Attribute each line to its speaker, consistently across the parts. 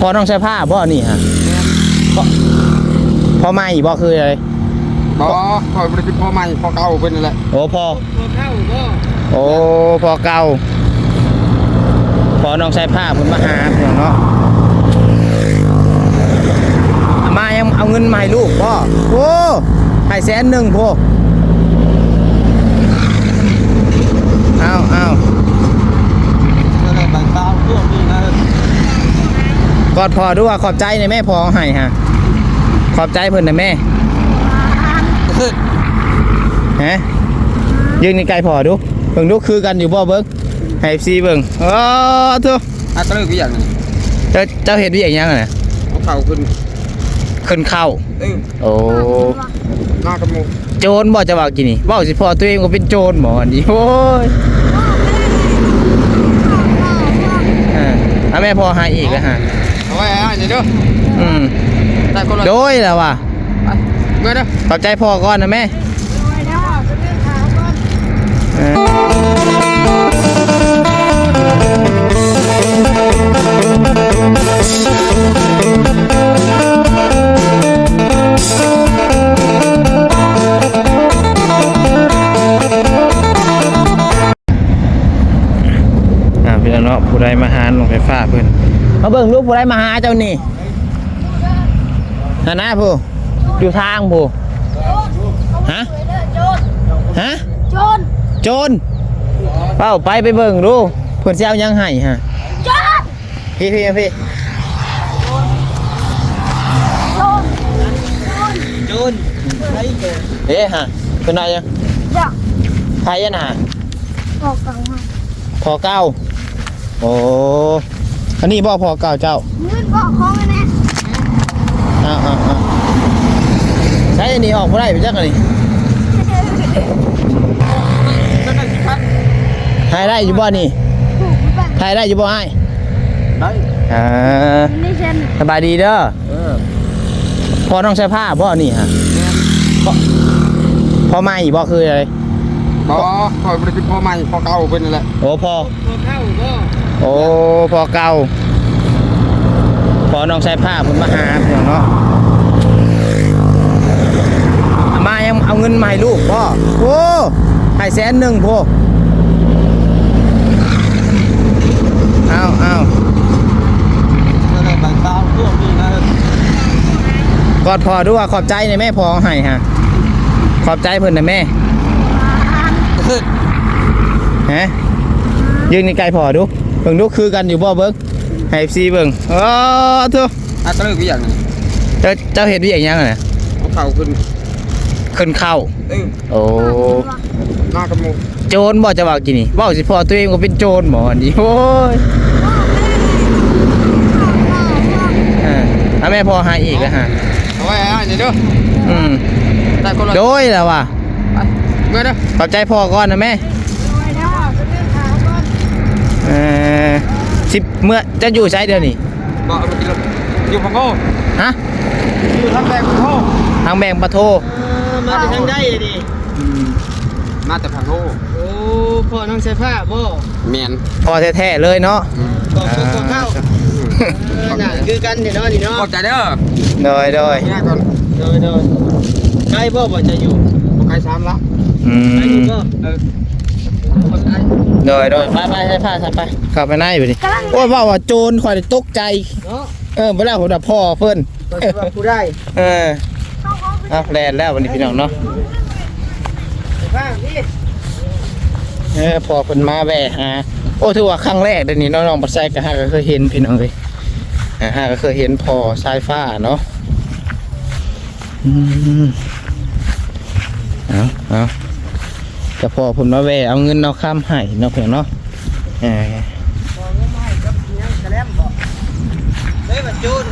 Speaker 1: พอต้องใช้ผ้าบ่นี่ฮะพอพอไม่บ่คืออะไร
Speaker 2: บ่คอยบริษัทพ่อใหม่พ่อเก่าเป็นนั่นแหละ
Speaker 1: โอ้พอ
Speaker 2: พ่อเข้าบ่
Speaker 1: โอ้พอเก่าพอน้องใช้ผ้าเพิ่นมาหาเพิ่นเนาะมายังเอาเงินมาให้ลูกบ่โอ้ให้แสนหนึ่งพ่อเอาเอา
Speaker 2: นั่นแหละใบตาวเรื่องนี้นะ
Speaker 1: กอดพอดูว่าขอบใจในอยแม่พอให้ฮะขอบใจเพิ่นนะแม่ฮะยืนในไกลพอดูเบิ่งดูคือกันอยู่บ่เบิ่งให้ซีเบิ่งอ๋อทุ
Speaker 2: อาตะลึกอีหยังนี่
Speaker 1: เจ้าเจ้าเห็นวิอย่างยังอะนะ
Speaker 2: เอาเข้าขึ้น
Speaker 1: ขึ้นเข้า
Speaker 2: เออ
Speaker 1: โอ้
Speaker 2: หน้ากระมู
Speaker 1: โจรบ่จะว่ากินนี่บ่สิพอตัวเองก็เป็นโจรหมออันนี้โอ้ยอ่าเอาแม่พอให้อีกแล้วฮะ
Speaker 2: เอาไว้อะ นี่เด้อ
Speaker 1: อืม
Speaker 2: ได้คนละ
Speaker 1: โดยแล้วว่ะ
Speaker 2: ไปเมื่อเด้อ
Speaker 1: ขอบใจพ่อก่อนนะแม่เอออ่าพี่น้องเนาะผู้ใดมาหาลงไฟฟ้าเพิ่น มาเบิ่งลูกผู้ใดมาหาเจ้านี่นั่นนะผู้อยู่ทางผู้ฮะฮะ
Speaker 3: โจร
Speaker 1: โจรเป้าไปไปเบิ่งดูเพิ่นสิเอาหยังให้ฮะ
Speaker 3: โจร
Speaker 1: พี่พี่พี่
Speaker 3: โจร
Speaker 2: โจรใช้โจร
Speaker 1: เอ๊ะฮะเพิ่นเอาหยัง
Speaker 3: อยาก
Speaker 1: ไผอะน่ะ
Speaker 3: ออกกลางมา
Speaker 1: พอเก้าโอ้ อันนี้บ่พอเก้าเจ้า
Speaker 3: เงินบอกของไงนะ
Speaker 1: อ้าวอ้าวอ้าวใช้อันนี้ออกบ่ได้ไปจักอันนี้
Speaker 2: นั่นน่ะสิพัด
Speaker 1: ถ่ายได้อยู่บ่นี่
Speaker 3: ถูกแบบ
Speaker 1: ถ่ายได้อยู่บ่อ้าย
Speaker 2: ได้
Speaker 1: อ่า
Speaker 3: นี่เช่น
Speaker 1: สบายดีเด้อ
Speaker 2: เออ
Speaker 1: พอต้องใช้ผ้าบ่นี่ฮะพอพอไม่บ่คืออะไร
Speaker 2: บ่คอยบริษัทพ่อใหม่พ่อเก่าเป็นนั่นแหละ
Speaker 1: โอ้พอ
Speaker 2: พ่อเข้าบ่
Speaker 1: โอ้พอเก่าพอน้องใช้ผ้าเพิ่นมาหาเพิ่นเนาะมายังเอาเงินมาให้ลูกพ่อโอ้ให้แสนหนึ่งพ่อเอาเอา
Speaker 2: นั่นแหละใบตาวเรื่องนี้นะ
Speaker 1: กอดพอดูว่าขอบใจในอยแม่พอให้ฮะขอบใจเพิ่นนะแม่ฮะยืนในไกลพอดูเบิ่งดูคือกันอยู่บ่เบิ่งให้ซีเบิ่งอ๋อทุ
Speaker 2: อาตะลึกอีหยังนี่
Speaker 1: เจ้าเจ้าเห็นวิอย่างยังอะนะ
Speaker 2: เอาเข้าขึ้น
Speaker 1: ขึ้นเข้า
Speaker 2: เออ
Speaker 1: โอ้
Speaker 2: หน้ากระมู
Speaker 1: โจรบ่จะว่ากินนี่บ่สิพอตัวเองก็เป็นโจรหมออันนี้โอ้ยอ่าเอาแม่พอให้อีกแล้วฮะ
Speaker 2: เอาไว้อะนี่เด้อ
Speaker 1: อืม
Speaker 2: ได้คนละ
Speaker 1: โดยแล้วว่ะ
Speaker 2: ไปเมื่อเด้อ
Speaker 1: ขอบใจพ่อก่อนนะแม่ เออสิเมื่อจะอยู่ใช้เดี๋ยวนี้
Speaker 2: บ่เอาไปกินเลยอยู่พังโง่
Speaker 1: ฮะ
Speaker 2: อยู่ทางแบกพังโง่
Speaker 1: ทางแบ่งปะโท
Speaker 4: มาแต่ทางได้เลยดิ
Speaker 2: มาแต่พังโง่
Speaker 4: โอ้พ่อน้องใส่ผ้าบ่
Speaker 2: เมียน
Speaker 1: พอแท้ๆเลยเนาะ
Speaker 4: บอกพวกพวกเข้าเออน่ะคือกันเดี๋ยวเนาะนี่เนาะ
Speaker 2: ขอบใจเด้อ
Speaker 1: โดยโดย
Speaker 2: ง่ายก่อน
Speaker 4: โดยโดยใกล้บ่บ่จะอยู่
Speaker 2: บ่ใครซ้ำละ
Speaker 1: อื
Speaker 4: ใกล้อยู่
Speaker 1: ม
Speaker 4: บ่
Speaker 2: เออบ่ใคร
Speaker 1: โดยโดยไปไปให้ผ้าสัไปเข้าไปในไปดิโอ้ยว่าว่าโจรคอยได้ตกใจ
Speaker 4: เนาะ
Speaker 1: เออเวลาผมดับพ่อเพิ่น
Speaker 4: ก็สิว่าผู้ได้
Speaker 1: เออเอาแลนแล้ววันนี้พี่น้องเนาะ
Speaker 4: ใส่ผ้าพี่
Speaker 1: เออพอเพิ่นมาแวะหาโอ้ถือว่าครั้งแรกเดี๋ยวนี้น้องๆปัสไซก็ฮาก็เคยเห็นพี่น้องเลยอ่าฮาก็เคยเห็นพอสายฟ้าเนาะอืมเอาเอา แต่พอเพิ่นมาแวะเอาเงินเอาข้ามให้เนาะเพื่อนเนาะเออ
Speaker 4: บอกว่าไม่กับยังกระแลมบ่เฮ้ยบัดจูน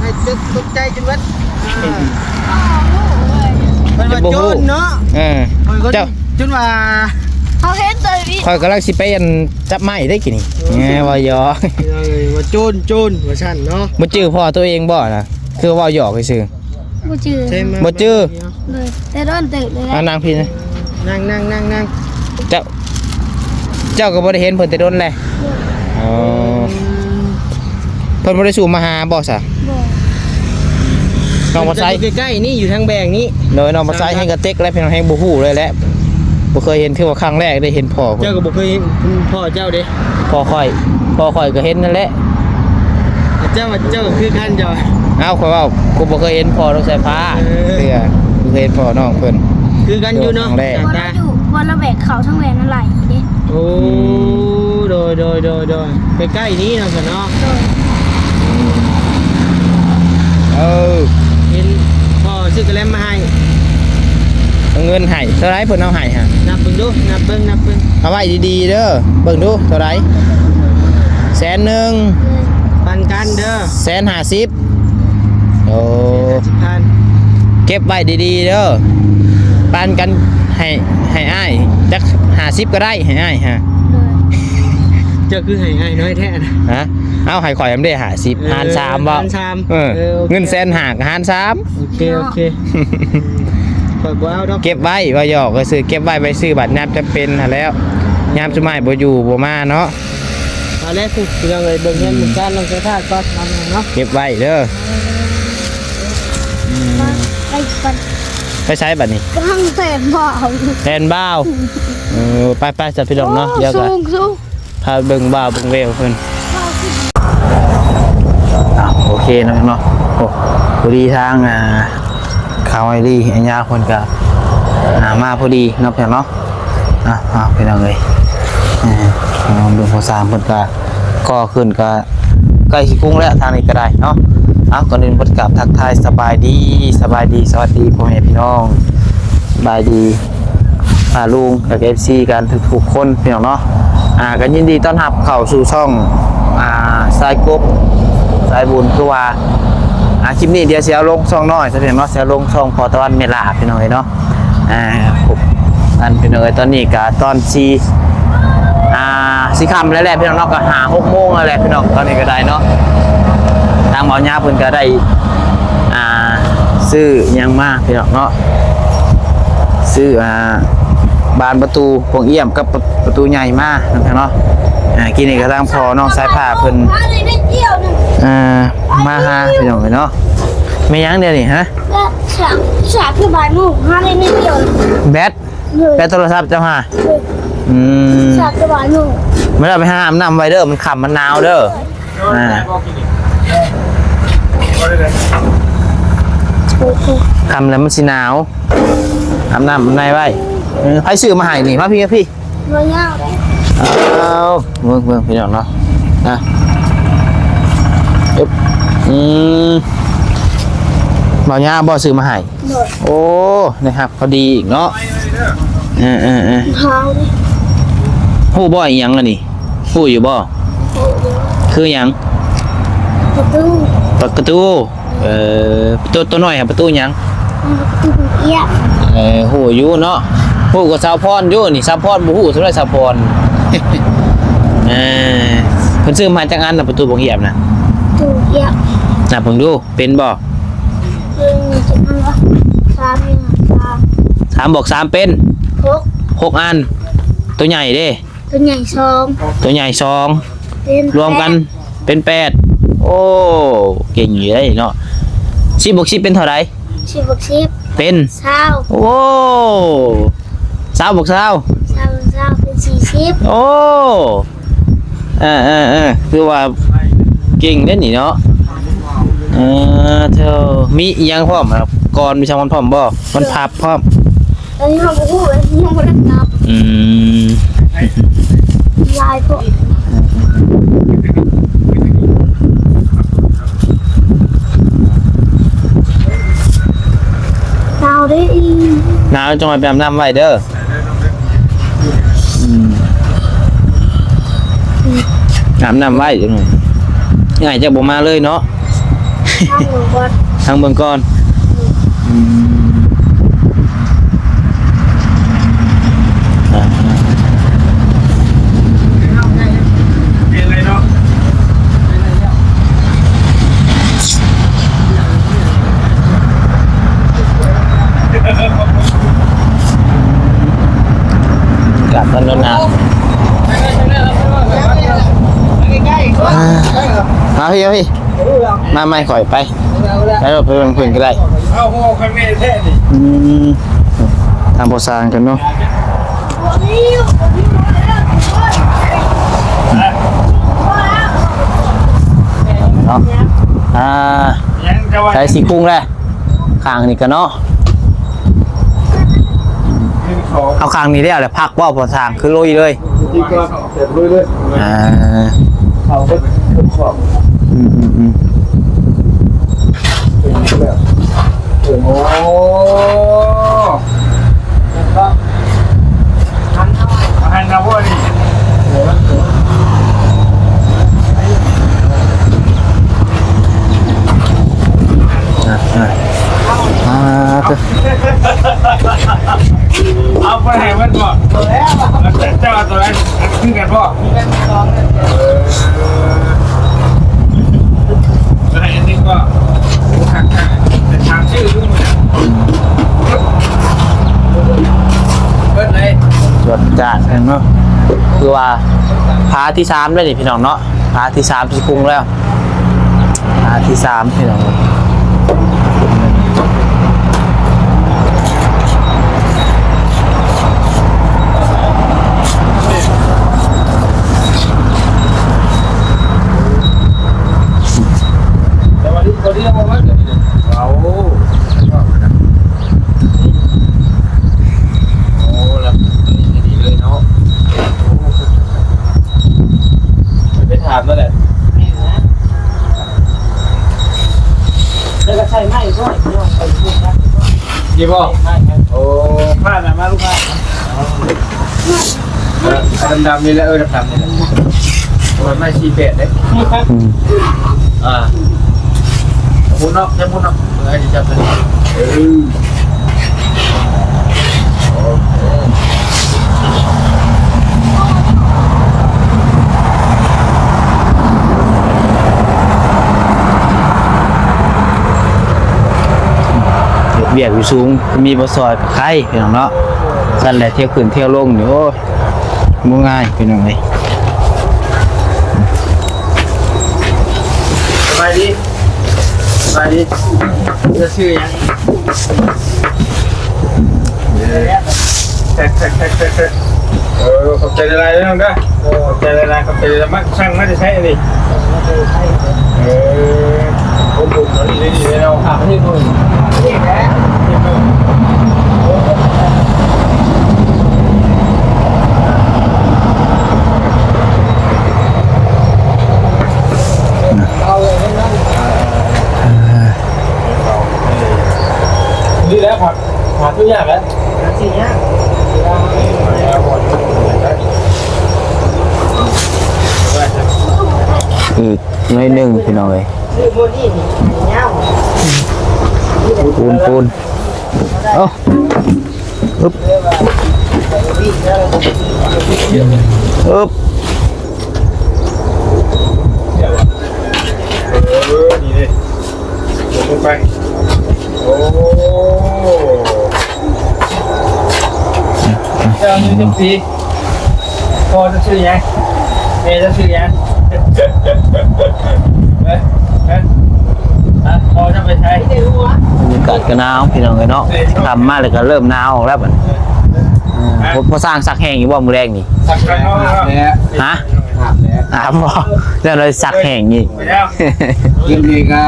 Speaker 4: ให้ตึกตกใจจนวัดอ่ามันว่าโจรเนาะ
Speaker 1: เออ
Speaker 4: ข้อยก็
Speaker 1: เจ้า
Speaker 4: จนว่า
Speaker 3: เขาเห็นตัวนี้
Speaker 1: คอยกำลังสิไปอันจับไม้ได้กี่นี่แงว่าหยอก
Speaker 4: เอ้ยว่าโจรโจรว่าซั่นเนาะ
Speaker 1: บ่จื้อพ่อตัวเองบ่นะคือว่าหยอกซื่อ
Speaker 3: บูจือ
Speaker 4: ใช่ไหม
Speaker 1: บ่จื้อ
Speaker 3: เลยแต่โดนตึกเลย
Speaker 1: ๆเอานางพี่นะ
Speaker 4: นั่งนั่งนั่งนั่ง
Speaker 1: เจ้า เจ้าก็บ่ได้เห็นเพิ่นแต่โดนแหละอ๋อเพิ่นบ่ได้สู่มาหาบ่ซะ
Speaker 3: บ่
Speaker 1: น้องมาไซ
Speaker 4: ใกล้ๆนี่อยู่ทางแบงนี้
Speaker 1: โดยน้องมาไซให้กระเต็กและพี่น้องให้บ่ฮู้เลยแหละบ่เคยเห็นคือว่าครั้งแรกได้เห็นพ่อเพิ่
Speaker 4: เจ้านก็บอกเคยเห็นพ่อเจ้าเด้
Speaker 1: พ่อค่อยพ่อค่อยก็เห็นนั่นแหละ
Speaker 4: เจ้าว่าเจ้าก็คือกันจอย
Speaker 1: เอ้าข่อยเว้ากูบ่เคยเห็นพ่อน้องสายฟ้า
Speaker 4: เออ
Speaker 1: เสื้อบ่เคยเห็นพ่อน้องเพิ่น
Speaker 4: คือกันอยู่เนาะ
Speaker 1: ครั้งแรก
Speaker 3: วันละอยู่วันละแบกเขาทั้งแหวนนั่นไหลเด้
Speaker 4: โอ้โดยโดยโดยโดยใกล้ๆนี้เนาะสนเนาะ
Speaker 3: โดย
Speaker 1: เออ
Speaker 4: เห็นพ่อซื้อกระแลมมาให้
Speaker 1: เอาเงินให้เท่าไหร่เพิ่นเอาให้ฮะ
Speaker 4: นับเบิ่งดูนับเบิ่งนับเบิ่ง
Speaker 1: เอาไว้ดีๆเด้อเบิ่งดูเท่าไหร่แสนหนึ่ง
Speaker 3: เลย
Speaker 4: ปันกันเด้อ
Speaker 1: แสนห้าสิบโอ้
Speaker 4: สิบพัน
Speaker 1: เก็บไว้ดีๆเด้อ ปานกันให้ให้อ้ายจักห้าสิบก็ได้ให้อ้ายฮะ
Speaker 3: เลย
Speaker 4: เจ้าคือให้ให้น้อยแท้นะ
Speaker 1: ฮะเอาให้ข่อยมันได้ห้าสิบ
Speaker 4: เออ
Speaker 1: หารสามบ่
Speaker 4: หารสาม
Speaker 1: เออ
Speaker 4: เออโอเค
Speaker 1: เงินแสนหักหารสาม
Speaker 4: โอเคโอเคเปิดว้าวดอก
Speaker 1: เก็บไว้ว่าหยอกก็ซื้อเก็บไว้ไปซื้อบัตรยามจะเป็นหาแล้วยามสมัยบ่อยู่บ่มาเนาะ
Speaker 4: มาแล้วคือเรื่องเลยเบิ่งเงินเหมือนกันลองใช้ท่าก็ทำเนาะ
Speaker 1: เก็บไว้เด้อ
Speaker 3: มาไปปัน
Speaker 1: ไปใช้บัตรนี้
Speaker 3: กำลังแสนบ่เอาอยู่
Speaker 1: แทนบ้าวเออไปไปจัดพี่น้องเนาะเดี๋ยว
Speaker 3: สู
Speaker 1: กัน
Speaker 3: งสูง
Speaker 1: พาเบิ่งบ่าวเบิ่งเวลเพิ่น
Speaker 3: เข้าขึ้น
Speaker 1: อะโอเคเนาะเนาะโอ้พอดีทางอ่าข่าวไอรีอัญญาคนก็อ่ามาพอดีเนาะเพียงเนาะอะเอาไปน้องเลยเออเอาเบิ่งพอสามเพิ่นก็ก่อขึ้นก็ใกล้สิกุ้งแล้วทางนี้ก็ได้เนาะ เอาก่อนอื่นบ่กลับทักทายสบายดีสบายดีสวัสดีพ่อแม่พี่น้องสบายดีอ่าลุงกับ FC กันทุกๆคนพี่น้องเนาะอ่ากันยินดีต้อนรับเข้าสู่ช่องอ่าสายกบสายบุญคือว่าอาคลิปนี้เดี๋ยวเสียลงช่องน้อยเสพียงเนาะเสียลงช่องพอตะวันเมลาพี่น้อยเนาะอ่าผมอันพี่น้อยตอนนี้ก็ตอนซีอ่าสีคำแล้วแหละพี่น้องเนาะก็หาหกโมงแล้วแหละพี่น้องตอนนี้ก็ได้เนาะ ทางหมอญาเพิ่นก็ได้อ่าซื้อหยังมาพี่น้องเนาะซื้ออ่าบานประตูพวงเอี่ยมกับประประตูใหญ่มาพี่น้องเนาะอ่ากินนี่ก็ทางพอน้องสายผ้าเพิ่น
Speaker 3: มาเลยได้เที่ยวหนึง
Speaker 1: อ่ามาหาพี่น้องเนาะไม่ยั้งเดียวนี่ฮะ
Speaker 3: ก็สามสามคือบ่ายโมงมาเลยได้เที่ยวหนึ่ง
Speaker 1: แบต
Speaker 3: เลย
Speaker 1: แบตโทรศัพท์เจ้าฮะ
Speaker 3: เลย
Speaker 1: อืม
Speaker 3: สามคือบ่ายโมง
Speaker 1: ไม่ได้ไปหาอาบน้ำไว้เด้อมันขำมันหนาวเด้ออ่า
Speaker 3: โอ้โห
Speaker 1: ขำแล้วมันสิหนาวอาบน้ำในไว้เออให้ซื้อมาให้นี่มาพี่ครับพี่
Speaker 3: มายาวเลย
Speaker 1: เอาเบิ่งเบิ่งพี่น้องเนาะนะยึบอืมบ่าวย่าบ่ซื้อมาให้
Speaker 3: โดด
Speaker 1: โอ้นะครับพอดีอีกเนาะเออเออเออ
Speaker 3: เท้าเลย
Speaker 1: ฮู้บ่อีหยังล่ะนี่ฮู้อยู่บ่
Speaker 3: โอ้โห
Speaker 1: คือหยัง
Speaker 3: ประตู
Speaker 1: ประตู เอ่อประตูตัวน้อยครับประตูหยัง
Speaker 3: ประตูเอี้ย
Speaker 1: เอ่อฮู้อยู่เนาะฮู้กับสาวพรอยู่นี่สาวพรบ่ฮู้เท่าไหร่สาวพรเออเพิ่นซื้อมาจากอันน่ะประตูบ่เหียบน่ะ
Speaker 3: ประตูเอี้ย
Speaker 1: น่ะเพิ่งดูเป็นบ่
Speaker 3: คือจะนั่นวะสามเนี่ยสาม
Speaker 1: สามบอกสามเป็น
Speaker 3: หก
Speaker 1: หกอัน ตัวใหญ่เด้
Speaker 3: ตัวใหญ่สอง
Speaker 1: ตัวใหญ่สอง
Speaker 3: เป็น
Speaker 1: รวมกันเป็นแปดโอ้ เก่งอยู่เลยเนาะ สิบวกสิบเป็นเท่าไหร่
Speaker 3: สิบบวกสิบ
Speaker 1: เป็น
Speaker 3: เศร้า
Speaker 1: โอ้สาวบอกสาว
Speaker 3: เศร้าเศร้าเป็นสี่สิบ
Speaker 1: โอ้เออเออเออคือว่าเก่งเด้นนี่เนาะเออเธอมีอีหยังพร้อมครับก่อนมีช่างมันพร้อมบ่มันพับพร้อม
Speaker 3: ตอนนี้เราพูดยังไม่ได้นับ
Speaker 1: อืม
Speaker 3: ลายพวกเรา ได้อีก
Speaker 1: น้าจงไปแบบน้ำไว้เด้ออืมอาบน้ำไว้จังหน่อยง่ายจะบ่มาเลยเนาะ
Speaker 3: ข้างหนึ่งวัด
Speaker 1: ทางเมืองก่อนอ่ ๆกลับกันแล้วนะ
Speaker 4: ใกล้ๆ
Speaker 1: ไปเอาพี่เอาพี่มาไม่ข่อยไปแล้วเราไปเบิ่งเพิ่นก็ได้
Speaker 2: ทำ
Speaker 1: โบสร้างกันเนาะเนาะอ่าใช้สีกุ้งแหละข้างนี่กันเนาะ เอาข้างนี้ได้เอาเลยพักว่าพอสร้างคือลุยเลย
Speaker 2: ดีกว่าเสร็จเลยเลย
Speaker 1: อ่า
Speaker 2: เขาก็ทุกขอบ
Speaker 1: อืมอืมอืม
Speaker 2: โอ้หันนะว่านี่
Speaker 1: อ่าอ่าอ่าเถอะ
Speaker 2: เอาไปให้มันบ่เจ้าตัวนั้นขึ้นกันบ่อะไรอันนี้ก็หักแต่ทางชื่อรู้มั้ยเบิดเลย
Speaker 1: จดจ้ากันเนาะคือว่าพาที่สามได้ดิพี่น้องเนาะพาที่สามสีกุ้งแล้วพาที่สามพี่น้อง
Speaker 2: แต่วันนี้คนที่เอามาเกิดเอาโอ้แล้วนี่ดีเลยเนาะไปถามแล้วแหละ
Speaker 4: แล้วก็ใช้ไม้ด้วยพี่น้องไปพูดกัน
Speaker 2: ยี่บ่โอ้พลาดนะมาลูกค้า ดำๆนี่แหละเออดำๆนี่แหละมันไม่ชีเป็ดเด้
Speaker 1: อืม
Speaker 2: อ่ามุนออกจะมุนออกเออจะเป็นเออเบี
Speaker 1: ยกอยู่สูง มีบ่ซอยกับใครพี่น้องเนาะสั่นแหละเที่ยวขึ้นเที่ยวลงนี่โอ้ย บ่ง่ายพี่น้องเอ้ย
Speaker 2: สบายดีสบายดีจะชื่อยังแท็กแท็กแท็กแท็กแท็กเออขอบใจอะไรด้วยน้องเด้อขอบใจอะไรขอบใจอะไรมักช่างไม่ได้ใช้อันนี้เออผมบุญเราดีดีเลยเนาะ
Speaker 4: ถามให้คนนี่แหละ
Speaker 2: ดีแล้วผักผักทุกอย่างแล้ว
Speaker 4: สิเนี่ย
Speaker 1: อีกหน้อยหนึงพี่น้องเอ้ย
Speaker 4: คือโมนี่นี่เงา
Speaker 1: ปูนปูนเอ้าอึ๊บอึ๊บ
Speaker 2: ทุกปีพอจะชื่อยังเมย์จะชื่อยังเอ๊ะเอ๊ะอะพอจะไปใช้
Speaker 4: ไม่รู้วะ
Speaker 1: บรรยากาศก็หนาวพี่น้องเอ้ยเนาะทำมาแล้วก็เริ่มหนาวออกแล้วบัดอ่าพอพอสร้างสักแห้งอยู่บ่มื้อแรกนี่
Speaker 2: สักกันเอาแล้ว
Speaker 1: ฮะ
Speaker 2: หับแล้ว
Speaker 1: อาบบ่แล้วเลยสักแห้งอีก
Speaker 2: ไปแล้ว
Speaker 5: กินเองก็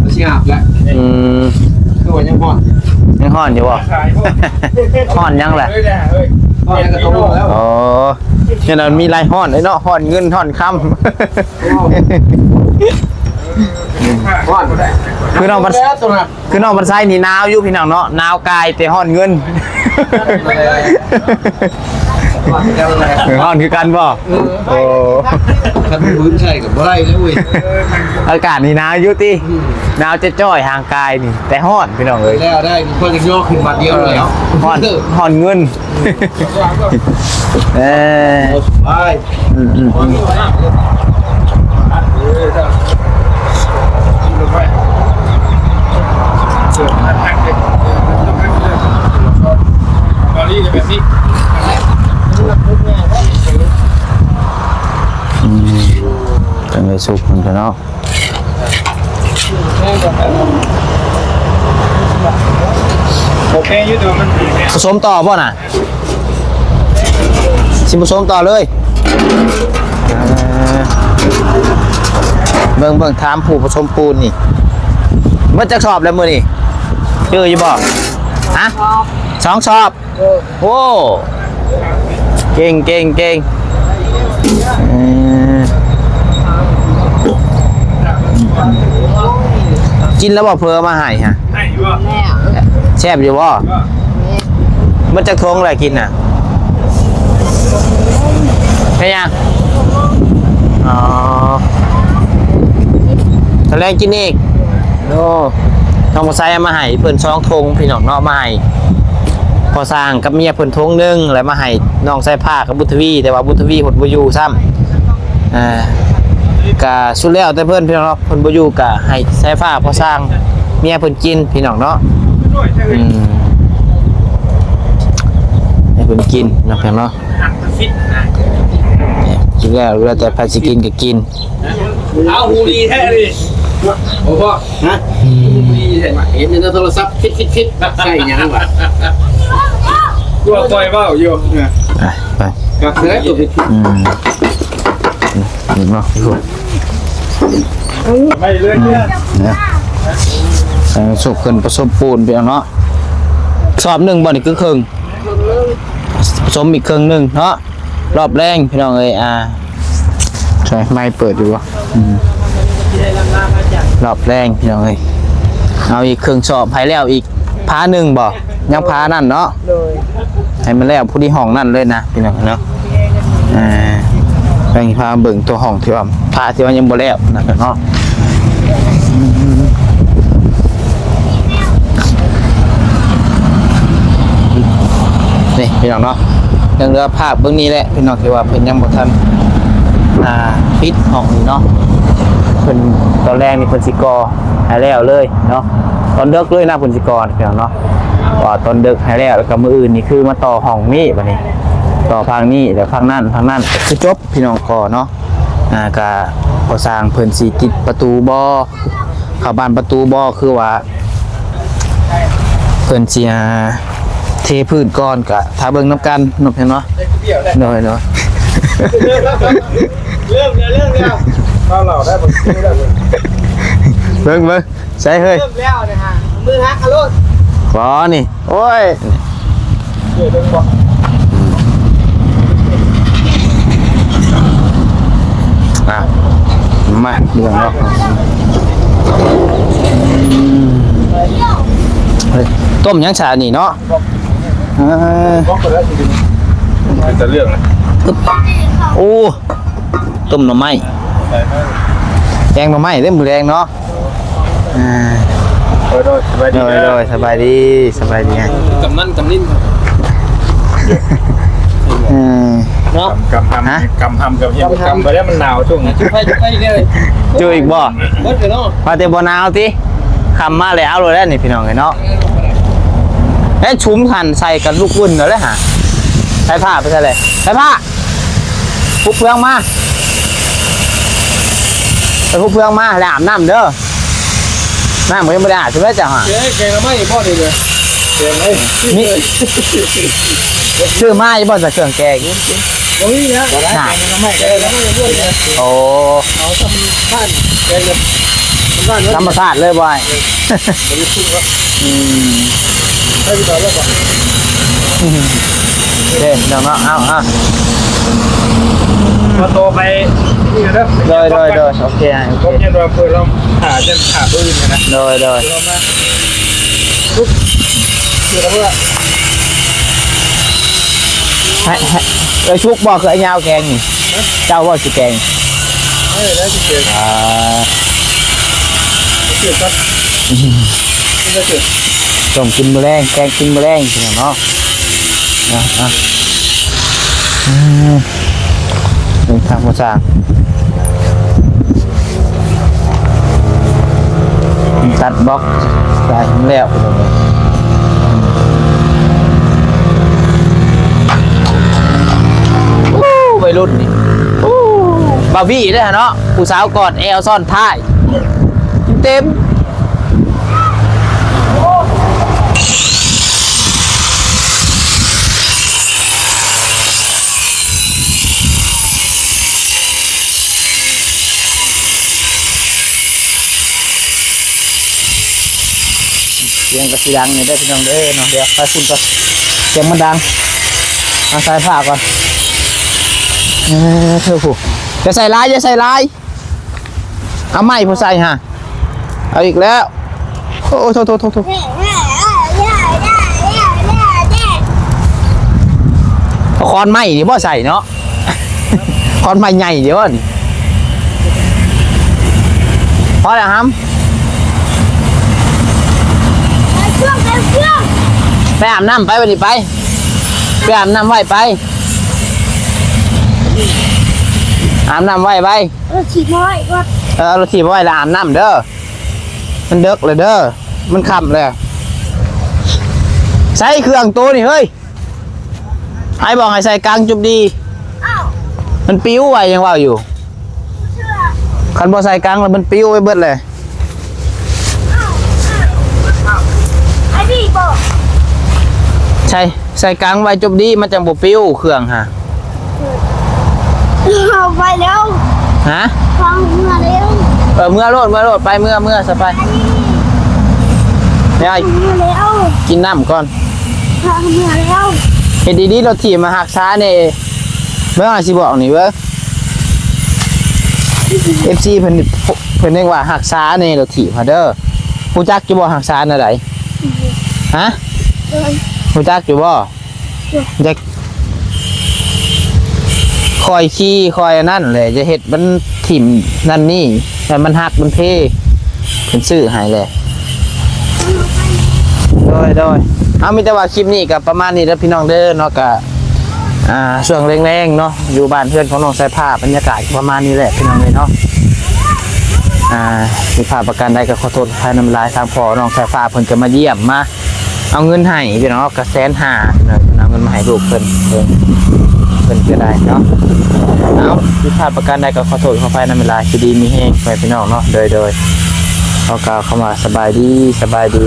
Speaker 5: ไม่ใช่อาบแล้ว
Speaker 1: อืม
Speaker 5: คือว่ายังพอด
Speaker 1: ยังฮ้อนอยู่บ่
Speaker 2: ขายพวก
Speaker 1: ฮ้อนยังแหละ
Speaker 2: เฮ้ยเนี่ยเฮ้ย
Speaker 5: พอดแล้วก็ต้องแล้ว
Speaker 1: อ๋อเนี่ยนะมีลายฮ้อนไอ้เนาะฮ้อนเงินฮ้อนคำ
Speaker 5: พอดได้
Speaker 1: คือน้องมัน
Speaker 5: แล้วตรงนั้น
Speaker 1: คือน้องมันไส้นี่หนาวอยู่พี่น้องเนาะหนาวกายแต่ฮ้อนเงิน
Speaker 5: พอดแล้วอะไร
Speaker 1: เออฮ้อนคือกันบ่โอ้
Speaker 5: คันพื้นใช่กับบ่ไรแล้วเว้ย
Speaker 1: อากาศนี่หนาวอยู่ติหนาวจะจ้อยห่างกายนี่ แต่ฮ้อนพี่น้องเอ้ย
Speaker 5: แล้วได้พอจะย่อขึ้นมาเดียวแล้ว
Speaker 1: ฮ้อนฮ้อนเงินเออ
Speaker 5: ไป
Speaker 1: อืมอืมอืม
Speaker 2: ตอนนี้จะเป็นที่
Speaker 1: อืมจังเลย สุกมันก็เนาะ
Speaker 2: โอเคอยู่ตัวมัน
Speaker 1: ผสมต่อป่ะน่ะสิผสมต่อเลยเบิ่งเบิ่งถามผู้ผสมปูนนี่มันจะชอบแล้วมือนี่เจออยู่บ่ฮะสองชอบโอ้เก่งเก่งเก่งเอ่อ กินแล้วบ่เพลอมาให้ฮะ
Speaker 2: ให้อยู่อะ
Speaker 1: แซ่บอยู่บ่มันจะทงอะไรกินน่ะไม่ยังอ๋อตอนแรกกินอีกโอ้น้องมาใส่เอามาให้เพิ่นซองทงพี่น้องเนาะมาให้พอสร้างกับเมียเพิ่นทงหนึงแล้วมาให้น้องใส่ผ้ากับบุญทวี แต่ว่าบุญทวีหดบ่อยู่ซ้ำอ่า กะสุดแล้วแต่เพิ่นพี่น้องเนาะเพิ่นบ่อยู่กะให้ใส่ผ้าพอสร้างเมียเพิ่นกินพี่น้องเนาะ
Speaker 2: ด้วยใช่ไหม
Speaker 1: อืมให้เพิ่นกินเนาะเพิ่นเนาะ
Speaker 2: หักมันฟิตนะ
Speaker 1: เนี่ยกินแล้วแล้วแต่ใครสิกินก็กิน
Speaker 2: เอาหูดีแท้ดิ
Speaker 5: โอ้พ่อฮะดีเห็นในโทรศัพท์ฟิตฟิตฟิตใช่ยังวะ
Speaker 2: กลัวปล่อยเบ้าอยู่เนี่ย
Speaker 1: ไปไป
Speaker 5: ก็เคยตัวฟิต
Speaker 1: อืมนี่เนาะทุกคน
Speaker 2: ไม่เลื่อนเนี่ย
Speaker 1: นี่ยใส่สุกขึ้นผสมปูนไปเอาเนาะสอบหนึ่งบ่อนี่คือครึ่งผสมอีกครึ่งหนึ่งเนาะรอบแรงพี่น้องเอ้ยอ่าใช่ไม่เปิดอยู่วะรอบแรงพี่น้องเอ้ยเอาอีกครึ่งสอบให้แล้วอีกพาหนึ่งบ่ยังพานั่นเนาะให้มันแล้วผู้ที่ห้องนั่นเลยนะพี่น้องเนาะอ่า แบ่งพาเบิ่งตัวห้องที่ว่าพาที่ว่ายังบ่แล้วนะครับเนาะนี่พี่น้องเนาะเรื่องเรือภาพเบื้องนี้แหละพี่น้องที่ว่าเพิ่นยังบ่ทันอ่าปิดห้องนี่เนาะเพิ่นตอนแรกนี่เพิ่นสิกอให้แล้วเลยเนาะตอนเลิกเลยนะเพิ่นสิกอพี่น้องเนาะว่าตอนเดึกให้แล้วแล้วก็มืออื่นนี่คือมาต่อห้องนี้บัดนี้ ต่อพังนี้แล้วพังนั่นพังนั่นคือจบพี่น้องก่อเนาะอ่ากะพอสร้างเพิ่นสีติดประตูบ่อเข้าบ้านประตูบ่อคือว่าเพิ่นสิอ่าเทพื้นก่อนกะถ้าเบิ่งน้ำกันเนาะเพิ่นเนาะเนาะเนาะ
Speaker 2: เริ่มแล้วเริ่มแล้วเข้าเหล่าได้ผมคิดได้เลย
Speaker 1: เบิ่งเบิ่งใส่เฮ้ย
Speaker 4: เริ่มแล้วนะฮะมือฮักอะโลด
Speaker 1: ขอนี่โอ้ย
Speaker 2: เดี๋ยวเดินบอก
Speaker 1: อะ มาเรื่องเนาะเฮ้ยต้มยังชานี่เนาะอ่า
Speaker 2: บอกไปแล้วจริงๆเป็นแต่เรื่องนะ
Speaker 1: โอ้ต้มหน่อไม้
Speaker 2: ใช่ไหม
Speaker 1: แกงหน่อไม้เล่มมือแรงเนาะอ่า
Speaker 2: เออโดยสบาย
Speaker 1: โด
Speaker 2: ดี
Speaker 1: ยโดยสบายดีสบายดีไง
Speaker 5: กำนั่นกำนิ่น
Speaker 1: อืม
Speaker 5: เนาะ
Speaker 2: กำกำ
Speaker 1: ฮะ
Speaker 2: ทำกำทำกับเฮียกำไปแล้วมันหนาวช่วงนี้
Speaker 5: จุดไฟจุดไฟเลย
Speaker 1: จูอีกบ่
Speaker 5: เบิดเลยเนาะ
Speaker 1: พาเตบนาวติคำมาเลยเอาเลยแล้วนี่พี่น้องเนาะเอ้ชุ้มทันใส่กันลูกวุ่นเลยฮะใส่ผ้าไปใส่เลยใส่ผ้าพุกเพื่องมาไปพุกเพื่องมาแล้วอาบน้ำเด้อน้ำมันยังไม่ได้อาบใช่ไหมจ๊ะฮะ
Speaker 5: เจ๊แกงละไม่พ่อดีเลย
Speaker 2: เตรียมเลย
Speaker 1: นี่ชื่อไม้บ่จะเครื่องแกง
Speaker 5: โอ้ยนะ
Speaker 1: น่ะ
Speaker 5: ไม่แกงละไม่พูดเลย
Speaker 1: โอ้
Speaker 5: เอาทำบ้านแกงเลยบ้าน
Speaker 1: ธรรมชาติเลยบ่อยอืม
Speaker 5: ให้พี่ต่อแล้วก่อน
Speaker 1: เด่นเนาะเนาเอาเอา
Speaker 2: พอโตไปนี่นะ
Speaker 1: โดยโดยโดยโอเคโอ
Speaker 2: ผม
Speaker 1: เค
Speaker 2: ยังโดนเปิดลมหาจนขาปืนนะ
Speaker 1: โดยโดย
Speaker 2: ลมมาปุ๊บคือแล้วว่า
Speaker 1: ให้ให้เอ้ยชุกบอกคือไอ้ยาวแกงนี่เจ้าว่าสิแกง
Speaker 2: เออแล้วจะเกิด
Speaker 1: อ่า
Speaker 2: เกิดครับนี่ก็เกิด
Speaker 1: ต้มกินแมลงแกงกินแมลงพี่น้องเนาะนะอะอืมเป็นทางภาษาตัดบล็อกใส่แล้ว ยวู้วัยรุ่นนี่วู้บาวี่ด้วยเนาะผู้สาวกอดแอลซ่อนท้าย เต็มเสียงกระสีดังนี่ได้อพี่น้องเด้อเนาะเดี๋ยวไปคุณก่อนเสียงมันดังเอาสายผ้าก่อน เออเธอผู้จะใส่ลายจะใส่ลายเอาไม้ผู้ใส่ฮะเอาอีกแล้วโอ้โทษโทษโทษโทษ
Speaker 3: แม่แม่แม่แม่แม่แม่แม่
Speaker 1: เอาคอนไม้นี่บ่ใส่เนาะคอนไม้ใหญ่เดี๋ยวนี่พอแล้วครับ
Speaker 3: เครื่องเครื่อง
Speaker 1: ไปอาบน้ำไปวันนี้ไปไปอาบน้ำไหวไป อาบน้ำไหวไป
Speaker 3: เราฉีดน้อยก็
Speaker 1: เออเราถีบไว้แล้วอาบน้ำเด้อมันเด็กเลยเด้อมันค่ำเลยใส่เครื่องตัวนี่เฮ้ยไอ้บอกให้ใส่กลางจุบดี
Speaker 3: อ้าว
Speaker 1: มันปิ้วไว้ยังว่าอยู่
Speaker 3: เชื่อ
Speaker 1: คันบอใส่กลางแล้วมันปิ้วไว้เบิดเลย
Speaker 3: อ้าวอ้าวไอ้พี่บอก
Speaker 1: ใช่ใส่กลางไว้จุบดีมันจังบ่ปิ้วเครื่องฮะ
Speaker 3: เอาไปแล้ว
Speaker 1: ฮะ
Speaker 3: ฟังเมื่อแล้ว
Speaker 1: เออเมื่อโลดเมื่อโลดไปเมื่อเมื่อสบาย
Speaker 3: อันนี้
Speaker 1: ไม่ไอ้
Speaker 3: เมื่อแล้ว
Speaker 1: กินน้ำก่อน
Speaker 3: ฟังเมื่อแล้ว
Speaker 1: เห็นดีๆเราถีบมาหักช้าเนี่ยเมื่อไหร่สิบอกนี่เว้ยเอฟซีเพิ่นเพิ่นเรียกว่าหักช้าเนี่ยเราถีบมาเด้อผู้จักจะบอกหักช้าอะไรฮะ
Speaker 3: เออ
Speaker 1: ผู้จักอยู่บ่จะ คอยขี้คอยอันนั่นเลยจะเห็ดมันถิ่มนั่นนี่แต่มันหักมันเพเป็นซื้อใหายเลยโดยโดยเอามีแต่ว่าคลิปนี้กับประมาณนี้แล้วพี่น้องเด้อเนาะกับอ่าช่วงแรงๆเนาะอยู่บ้านเพื่อนของน้องสายผ้าบรรยากาศประมาณนี้แหละพี่น้องเลยเนาะอ่ามีภาพประกันใดก็ขอโทษภายน้ำลายทางพอน้องสายฟ้าเพิ่นจะมาเยี่ยมมาเอาเงินให้พี่น้องกระแสนหาเนาะเอาเงินมาให้ลูกเพิ่นเพิ่น พิ่นก็ได้เนาะเอาผิดพลาดประการใดก็ขอโทษขออภัยในเวลาที่ดีมีแห้งไปพี่น้องเนาะโดยโดยเขากล่าวเข้ามาสบายดีสบายดี